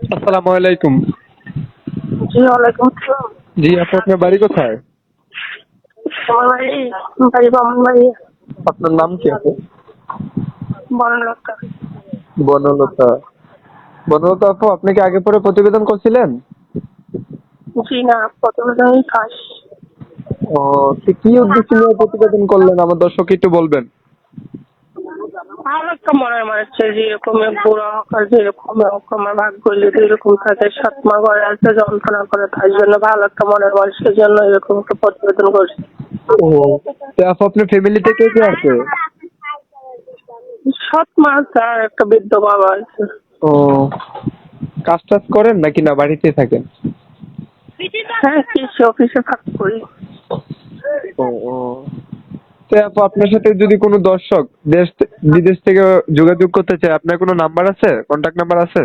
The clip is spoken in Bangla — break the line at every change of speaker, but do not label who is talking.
আসসালামু আলাইকুম।
জি ওয়ালাইকুম আসসালাম।
জি আপু আপনার বাড়ি কোথায়?
আমার বাড়ি বাড়ি বামনবাড়ি।
আপনার নাম কি আপু?
বনলতা।
বনলতা। বনলতা আপু আপনি কি আগে পরে প্রতিবেদন করছিলেন?
জি না কাজ
ও কি উদ্দেশ্যে নিয়ে প্রতিবেদন করলেন? আমার দর্শক একটু বলবেন।
ভালো একটা মনের মানুষের যেরকম বুড়ো হকার যেরকম আমার ভাগ্য এরকম থাকে সাত মা ঘরে আছে যন্ত্রণা করে তার জন্য ভালো একটা মনের মানুষের জন্য এরকম একটা প্রতিবেদন করছি।
ও তো আপু আপনার ফ্যামিলিতে কে কে আছে?
সাত মাস আর একটা বৃদ্ধ বাবা আছে।
ও কাজ টাজ করেন নাকি না বাড়িতে থাকেন?
হ্যাঁ কৃষি অফিসে কাজ করি।
ও ও। তো আপু, আপনার সাথে যদি কোনো দর্শক দেশ, বিদেশ থেকে যোগাযোগ করতে চায়, আপনার কোনো নাম্বার আছে? কন্ট্যাক্ট নাম্বার আছে?